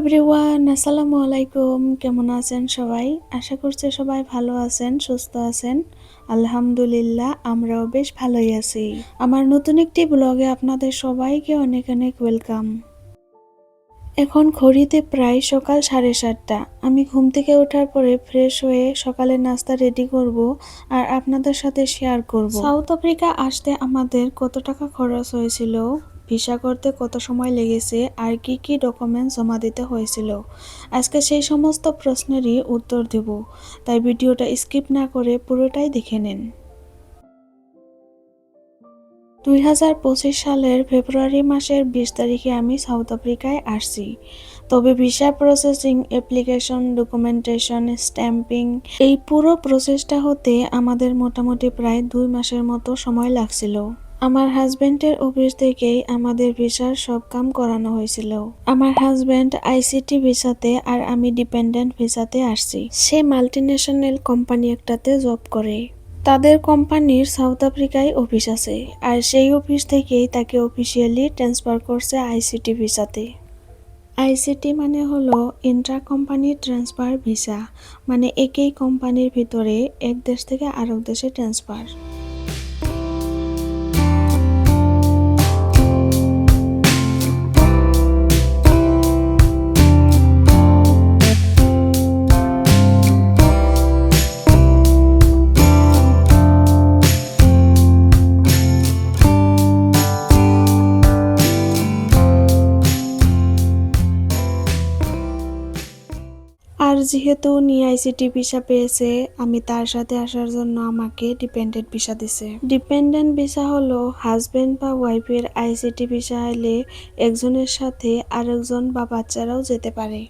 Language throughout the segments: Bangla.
এভরিওয়ান আসসালামু আলাইকুম। কেমন আছেন সবাই? আশা করছি সবাই ভালো আছেন, সুস্থ আছেন। আলহামদুলিল্লাহ, আমরাও বেশ ভালোই আছি। আমার নতুন একটি ব্লগে আপনাদের সবাইকে অনেক অনেক ওয়েলকাম। এখন ঘড়িতে প্রায় সকাল সাড়ে সাতটা। আমি ঘুম থেকে ওঠার পরে ফ্রেশ হয়ে সকালে নাস্তা রেডি করব আর আপনাদের সাথে শেয়ার করব। সাউথ আফ্রিকা আসতে আমাদের কত টাকা খরচ হয়েছিল? ভিসা করতে কত সময় লেগেছে আর কি কি ডকুমেন্ট জমা দিতে হয়েছিল? আজকে সেই সমস্ত প্রশ্নেরই উত্তর দেব। তাই ভিডিওটা স্কিপ না করে পুরোটাই দেখে নিন। দুই হাজার পঁচিশ সালের ফেব্রুয়ারি মাসের বিশ তারিখে আমি সাউথ আফ্রিকায় আসছি। তবে visa processing, application, documentation, stamping এই পুরো প্রসেসটা হতে আমাদের মোটামুটি প্রায় দুই মাসের মতো সময় লাগছিল। আমার হাজবেন্ডের অফিস থেকেই আমাদের ভিসার সব কাম করানো হয়েছিল। আমার হাজবেন্ড আইসিটি ভিসাতে আর আমি ডিপেন্ডেন্ট ভিসাতে আসছি। সে মাল্টিন্যাশনাল কোম্পানি একটাতে জব করে। তাদের কোম্পানির সাউথ আফ্রিকায় অফিস আছে আর সেই অফিস থেকেই তাকে অফিসিয়ালি ট্রান্সফার করছে আইসিটি ভিসাতে। আইসিটি মানে হলো ইন্ট্রা কোম্পানি ট্রান্সফার ভিসা মানে একই কোম্পানির ভিতরে এক দেশ থেকে আরেক দেশে ট্রান্সফার যেহেতু উনি আইসিটি ভিসা পেয়েছে, আমি তার সাথে আসার জন্য আমাকে ডিপেন্ডেন্ট ভিসা দিছে। ডিপেন্ডেন্ট ভিসা হলো হাজব্যান্ড বা ওয়াইফের আইসিটি ভিসা এলে একজনের সাথে আরেকজন বা বাচ্চারাও যেতে পারে।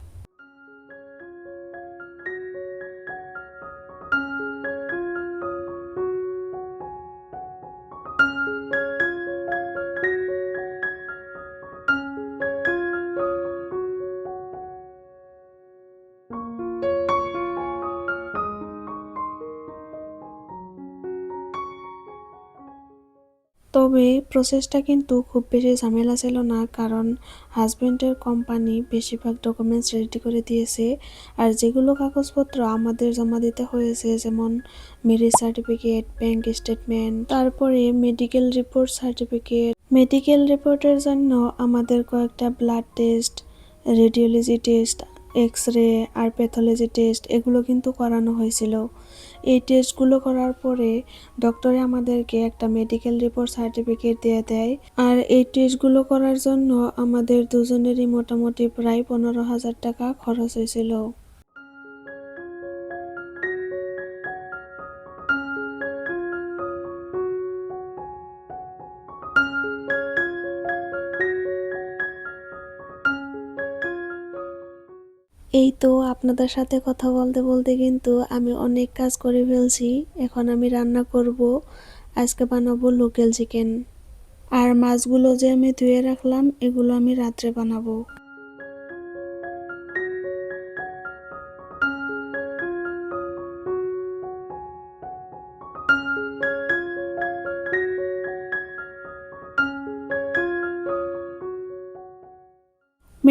তবে প্রসেসটা কিন্তু খুব বেশি ঝামেলা ছিল না, কারণ হাজব্যান্ডের কোম্পানি বেশিরভাগ ডকুমেন্টস রেডি করে দিয়েছে। আর যেগুলো কাগজপত্র আমাদের জমা দিতে হয়েছে, যেমন মেরিজ সার্টিফিকেট ব্যাংক স্টেটমেন্ট তারপরে মেডিকেল রিপোর্ট সার্টিফিকেট মেডিকেল রিপোর্টের জন্য আমাদের কয়েকটা blood test radiology test x ray আর প্যাথোলজি টেস্ট এগুলো কিন্তু করানো হয়েছিল। এই টেস্টগুলো করার পরে ডক্টরে আমাদেরকে একটা মেডিকেল রিপোর্ট সার্টিফিকেট দিয়ে দেয়। আর এই টেস্টগুলো করার জন্য আমাদের দুজনেরই মোটামুটি প্রায় পনেরো হাজার টাকা খরচ হয়েছিল। এই তো আপনাদের সাথে কথা বলতে বলতে কিন্তু আমি অনেক কাজ করে ফেলছি। এখন আমি রান্না করব। আজকে বানাবো লোকাল চিকেন। আর মাছগুলো যে আমি ধুয়ে রাখলাম, এগুলো আমি রাত্রে বানাবো।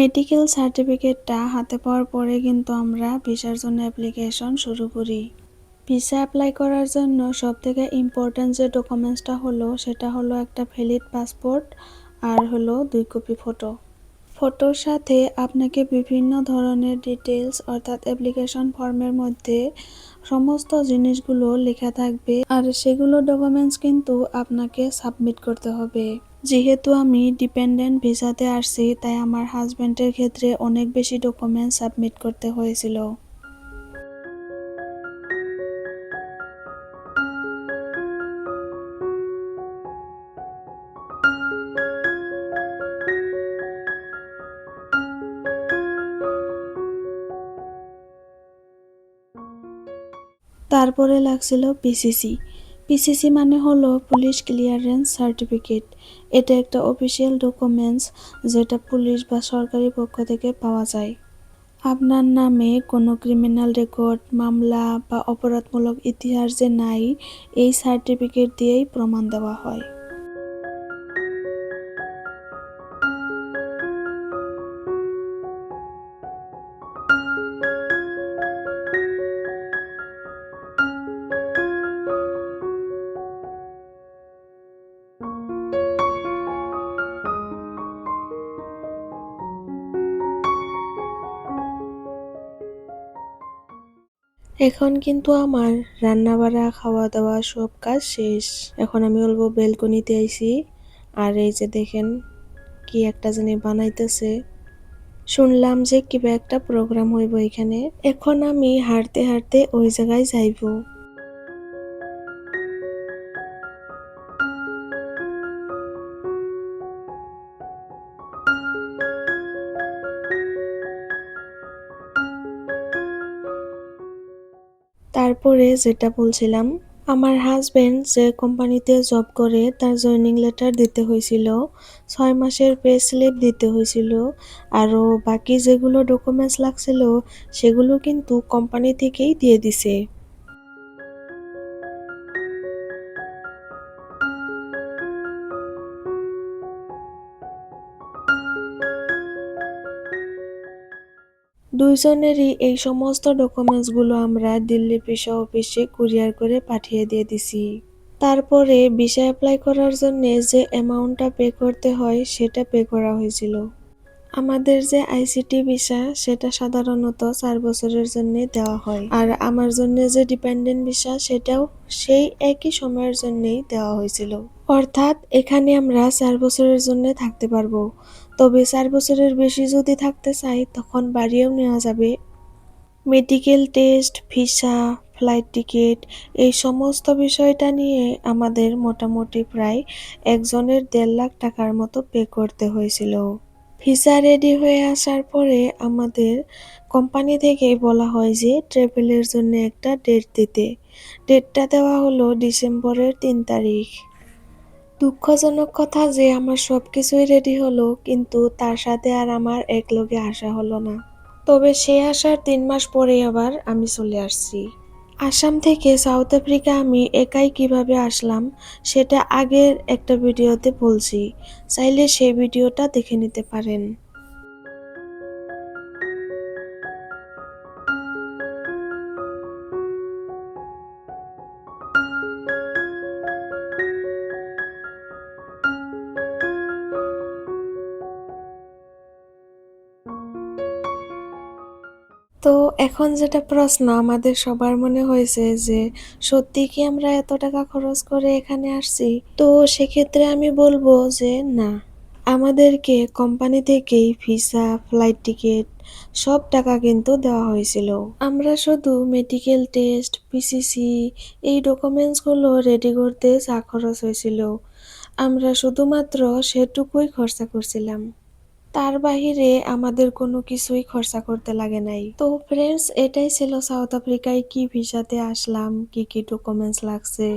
মেডিকেল সার্টিফিকেটটা হাতে পাওয়ার পরে কিন্তু আমরা ভিসার জন্য অ্যাপ্লিকেশন শুরু করি। ভিসা অ্যাপ্লাই করার জন্য সবথেকে ইম্পর্ট্যান্ট যে ডকুমেন্টসটা হলো, সেটা হলো একটা ভ্যালিড পাসপোর্ট আর হলো দুই কপি ফটো ফটোর সাথে আপনাকে বিভিন্ন ধরনের ডিটেলস অর্থাৎ অ্যাপ্লিকেশন ফর্মের মধ্যে সমস্ত জিনিসগুলো লেখা থাকবে আর সেগুলো ডকুমেন্টস কিন্তু আপনাকে সাবমিট করতে হবে। যেহেতু আমি ডিপেন্ডেন্ট ভিসাতে আসছি, তাই আমার হাজব্যান্ডের ক্ষেত্রে অনেক বেশি ডকুমেন্ট সাবমিট করতে হয়েছিল। তারপরে লাগছিল পিসিসি পিসিসি মানে হলো পুলিশ ক্লিয়ারেন্স সার্টিফিকেট। এটা একটা অফিসিয়াল ডকুমেন্টস যেটা পুলিশ বা সরকারি পক্ষ থেকে পাওয়া যায়। আপনার নামে কোনো ক্রিমিনাল রেকর্ড, মামলা বা অপরাধমূলক ইতিহাস যে নাই, এই সার্টিফিকেট দিয়েই প্রমাণ দেওয়া হয়। এখন কিন্তু আমার রান্না বাড়া খাওয়া দাওয়া সব কাজ শেষ। এখন আমি অল্প বেলকনিতে আইসি আর এই যে দেখেন কি একটা জানি বানাইতেছে। শুনলাম যে কিবা একটা প্রোগ্রাম হইব এখানে। এখন আমি হাঁটতে হাঁটতে ওই জায়গায় যাইব। তারপরে যেটা বলছিলাম, আমার হাজব্যান্ড যে কোম্পানিতে জব করে তার জয়নিং লেটার দিতে হয়েছিল, ছয় মাসের পে স্লিপ দিতে হয়েছিল আরও বাকি যেগুলো ডকুমেন্টস লাগছিল, সেগুলো কিন্তু কোম্পানি থেকেই দিয়ে দিছে। দুইজনেরই এই সমস্ত ডকুমেন্টসগুলো আমরা দিল্লি ভিসা অফিসে কুরিয়ার করে পাঠিয়ে দিয়ে দিছি। তারপরে ভিসা অ্যাপ্লাই করার জন্য যে অ্যামাউন্টটা পে করতে হয়, সেটা পে করা হয়েছিল। আমাদের যে আইসিটি ভিসা, সেটা সাধারণত চার বছরের জন্য দেওয়া হয়। আর আমার জন্য যে ডিপেন্ডেন্ট ভিসা, সেটাও সেই একই সময়ের জন্যই দেওয়া হয়েছিল। অর্থাৎ এখানে আমরা চার বছরের জন্য থাকতে পারব। তবে চার বছরের বেশি যদি থাকতে চাই, তখন বাড়িয়েও নেওয়া যাবে। Medical test, visa, flight ticket, এই সমস্ত বিষয়টা নিয়ে আমাদের মোটামুটি প্রায় একজনের দেড় লাখ টাকার মতো পে করতে হয়েছিল। ভিসা রেডি হয়ে আসার পরে আমাদের কোম্পানি থেকে বলা হয় যে ট্রাভেলের জন্য একটা ডেট দিতে। ডেটটা দেওয়া হলো ডিসেম্বরের তিন তারিখ। দুঃখজনক কথা যে আমার সব কিছুই রেডি হলো, কিন্তু তার সাথে আর আমার এক লগে আসা হলো না। তবে সে আসার তিন মাস পরে আবার আমি চলে আসছি। আসাম থেকে সাউথ আফ্রিকা আমি একাই কীভাবে আসলাম, সেটা আগের একটা ভিডিওতে বলছি। চাইলে সেই ভিডিওটা দেখে নিতে পারেন। তো এখন যেটা প্রশ্ন, আমাদের সবার মনে হয়েছে যে, সত্যি কি আমরা এত টাকা খরচ করে এখানে আসছি? তো সেক্ষেত্রে আমি বলব যে, না। আমাদেরকে কোম্পানি থেকেই ভিসা, ফ্লাইট টিকিট, সব টাকা কিন্তু দেওয়া হয়েছিল। আমরা শুধু মেডিকেল টেস্ট পিসিসি এই ডকুমেন্টসগুলো রেডি করতে যা খরচ হয়েছিল। আমরা শুধুমাত্র সেটুকুই খরচা করছিলাম। তার বাহিরে আমাদের কোনো কিছুই খরচা করতে লাগে নাই। তো ফ্রেন্ডস এটাই ছিল সাউথ আফ্রিকায় কি ভিসাতে আসলাম, কি কি ডকুমেন্টস লাগছে।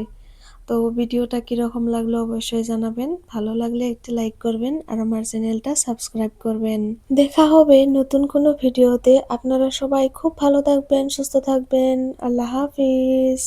তো ভিডিওটা কীরকম লাগল অবশ্যই জানাবেন। ভালো লাগলে একটি লাইক করবেন আর আমার চ্যানেলটা সাবস্ক্রাইব করবেন। দেখা হবে নতুন কোনো ভিডিওতে। আপনারা সবাই খুব ভালো থাকবেন, সুস্থ থাকবেন। আল্লাহ হাফিজ।